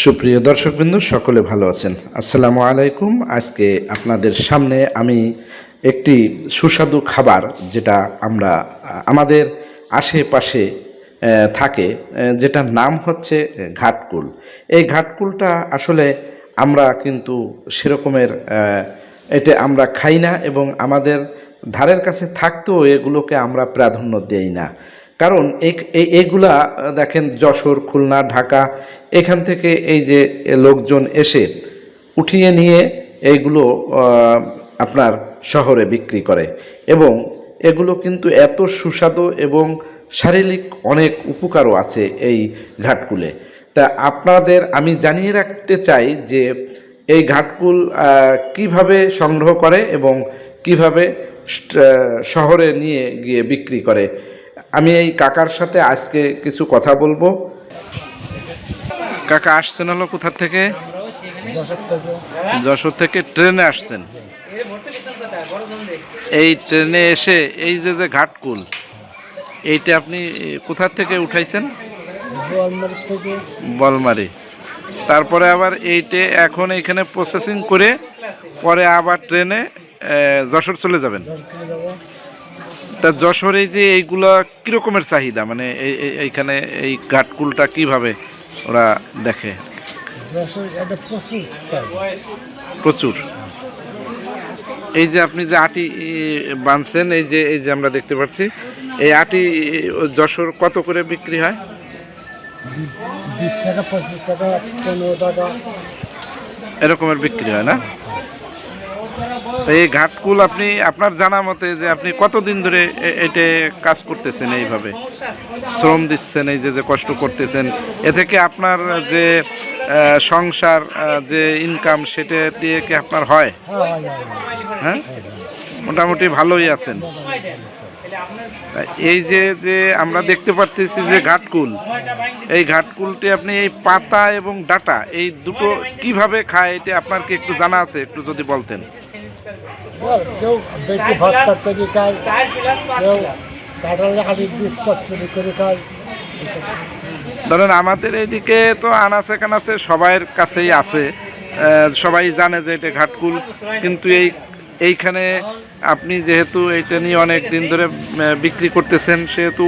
সুপ্রিয় দর্শকবৃন্দ, সকলে ভালো আছেন। আসসালামু আলাইকুম। আজকে আপনাদের সামনে আমি একটি সুস্বাদু খাবার যেটা আমরা, আমাদের আশেপাশে থাকে যেটার নাম হচ্ছে ঘাটকুল। এই ঘাটকুলটা আসলে আমরা কিন্তু সেরকমের এটা আমরা খাই না এবং আমাদের ধারের কাছে থাকতেও এগুলোকে আমরা প্রাধান্য দেই না। কারণ এইগুলা দেখেন, যশোর, খুলনা, ঢাকা, এখান থেকে এই যে লোকজন এসে উঠিয়ে নিয়ে এইগুলো আপনার শহরে বিক্রি করে। এবং এগুলো কিন্তু এত সুস্বাদু এবং শারীরিক অনেক উপকারও আছে এই ঘাটকুলে। তা আপনাদের আমি জানিয়ে রাখতে চাই যে এই ঘাটকুল কীভাবে সংগ্রহ করে এবং কীভাবে শহরে নিয়ে গিয়ে বিক্রি করে। আমি এই কাকার সাথে আজকে কিছু কথা বলব। কাকা আসছেন হলো কোথা থেকে? যশোর থেকে। ট্রেনে আসছেন। এই ট্রেনে এসে এই যে যে ঘাটকুল এইটা আপনি এ, কোথা থেকে উঠাইছেন? বলমারি তারপরে আবার এইটে এখন এইখানে প্রসেসিং করে পরে আবার ট্রেনে যশোর চলে যাবেন। তা যশোরে এই যে এইগুলা কীরকমের চাহিদা? মানে এই এই- এইখানে এই ঘাটকুলটা কীভাবে ওরা দেখে? প্রচুর এই যে আপনি যে আটি বানছেন এই যে এই যে আমরা দেখতে পাচ্ছি এই আটি যশোর কত করে বিক্রি হয়? বিশ টাকা পঁচিশ টাকা পনেরো টাকা। এরকমের বিক্রি হয় না? এই ঘাটকুল আপনি, আপনার জানা মতে যে আপনি কতদিন ধরে এতে কাজ করতেছেন এইভাবে? শ্রম দিচ্ছেন, এই যে যে কষ্ট করতেছেন। এ থেকে আপনার যে সংসার যে ইনকাম সেটা দিয়ে কি আপনার হয়? হ্যাঁ? মোটামুটি ভালোই আছেন। এই যে যে আমরা দেখতে পাচ্ছি যে ঘাটকুল, এই ঘাটকুলটি আপনি এই পাতা এবং ডাটা, এই দুটো কীভাবে খায়, এটা আপনার কি একটু জানা আছে? একটু যদি বলতেন। কেউ বেটি ভাত তরকারি খায়? কেউ কাঁঠাল হাড়ি দিয়ে চচ্চড়ি করে খায়। ধরেন আমাদের এইদিকে তো আনাচে কানাচে সবার কাছেই আছে। সবাই জানে যে এটা ঘাটকুল কিন্তু এই এইখানে আপনি যেহেতু এইটা নিয়ে অনেক দিন ধরে বিক্রি করতেছেন সেহেতু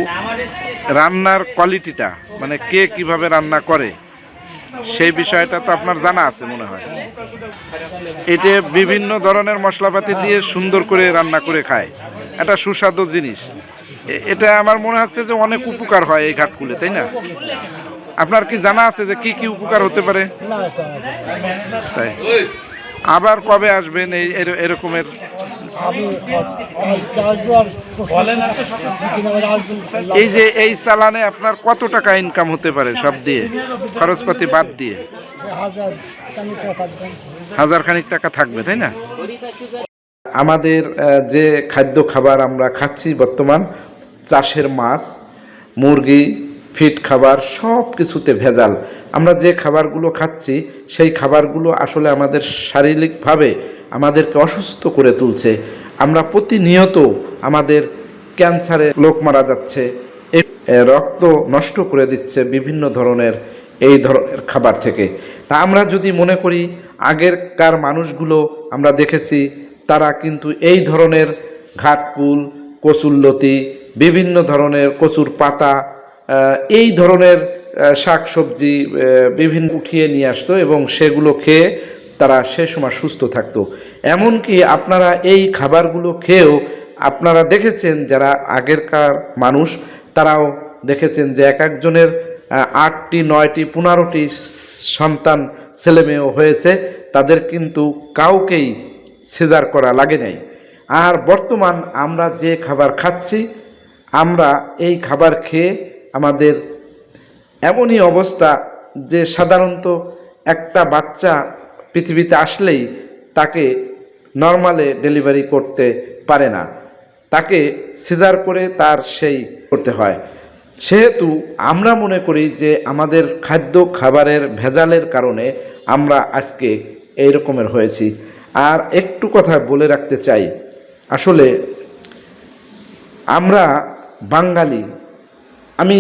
রান্নার কোয়ালিটিটা মানে কে কীভাবে রান্না করে? সেই বিষয়টা তো আপনার জানা আছে মনে হয়। এটা বিভিন্ন ধরনের মশলাপাতি দিয়ে সুন্দর করে রান্না করে খায়। এটা সুস্বাদু জিনিস। এটা আমার মনে হচ্ছে যে অনেক উপকার হয় এই ঘাটকুলে তাই না? আপনার কি জানা আছে যে কি কি উপকার হতে পারে। তাই। আবার কবে আসবেন এই এর- এরকমের এই যে এই চালানে আপনার কত টাকা ইনকাম হতে পারে সব দিয়ে? খরচপাতি বাদ দিয়ে? হাজার খানিক টাকা থাকবে। তাই না? আমাদের যে খাদ্য খাবার আমরা খাচ্ছি বর্তমান চাষের মাছ মুরগি ফিট খাবার সব কিছুতে ভেজাল। আমরা যে খাবারগুলো খাচ্ছি, সেই খাবারগুলো আসলে আমাদের শারীরিকভাবে আমাদেরকে অসুস্থ করে তুলছে। আমরা প্রতিনিয়ত আমাদের ক্যান্সারে লোক মারা যাচ্ছে। রক্ত নষ্ট করে দিচ্ছে বিভিন্ন ধরনের এই ধরনের খাবার থেকে। তা আমরা যদি মনে করি, আগেরকার মানুষগুলো আমরা দেখেছি, তারা কিন্তু এই ধরনের ঘাটকুল কচুল্লতি বিভিন্ন ধরনের কচুর পাতা এই ধরনের শাক সবজি বিভিন্ন উঠিয়ে নিয়ে আসতো এবং সেগুলো খেয়ে তারা সে সময় সুস্থ থাকতো। এমনকি আপনারা এই খাবারগুলো খেয়েও আপনারা দেখেছেন যারা আগেরকার মানুষ, তারাও দেখেছেন যে এক একজনের আটটি, নয়টি, পনেরোটি সন্তান ছেলেমেয়েও হয়েছে, তাদের কিন্তু কাউকেই সেজার করা লাগে নাই। আর বর্তমান আমরা যে খাবার খাচ্ছি, আমরা এই খাবার খেয়ে আমাদের এমনই অবস্থা যে সাধারণত একটা বাচ্চা পৃথিবীতে আসলেই তাকে নর্মালে ডেলিভারি করতে পারে না। তাকে সিজার করে তার সেই করতে হয়। সেহেতু আমরা মনে করি যে আমাদের খাদ্য খাবারের ভেজালের কারণে আমরা আজকে এই রকমের হয়েছি। আর একটু কথা বলে রাখতে চাই। আসলে আমরা বাঙালি আমি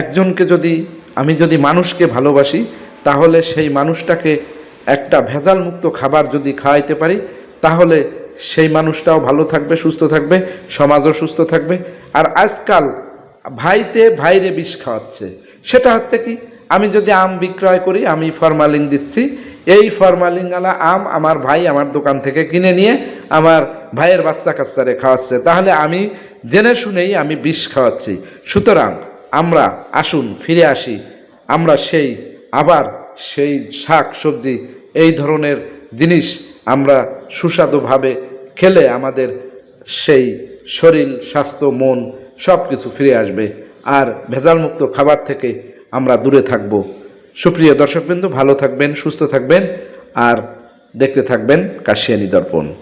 একজনকে যদি, আমি যদি মানুষকে ভালোবাসি, তাহলে সেই মানুষটাকে একটা ভেজাল মুক্ত খাবার যদি খাওয়াইতে পারি, তাহলে সেই মানুষটাও ভালো থাকবে, সুস্থ থাকবে, সমাজও সুস্থ থাকবে। আর আজকাল ভাইতে ভাইরে বিষ খাওয়াচ্ছে। সেটা হচ্ছে কি, আমি যদি আম বিক্রয় করি, আমি ফরমালিন দিচ্ছি। এই ফরমালিনওয়ালা আম আমার ভাই আমার দোকান থেকে কিনে নিয়ে আমার ভাইয়ের বাচ্চা কাচ্চারে খাওয়াচ্ছে। তাহলে আমি জেনে শুনেই আমি বিষ খাওয়াচ্ছি। সুতরাং আমরা আসুন, ফিরে আসি। আমরা সেই, আবার সেই শাক, সবজি, এই ধরনের জিনিস আমরা সুস্বাদুভাবে খেলে আমাদের সেই শরীর, স্বাস্থ্য, মন সব কিছু ফিরে আসবে। আর ভেজালমুক্ত খাবার থেকে আমরা দূরে থাকব। সুপ্রিয় দর্শকবৃন্দ, ভালো থাকবেন, সুস্থ থাকবেন। আর দেখতে থাকবেন কাশিয়ানি দর্পণ।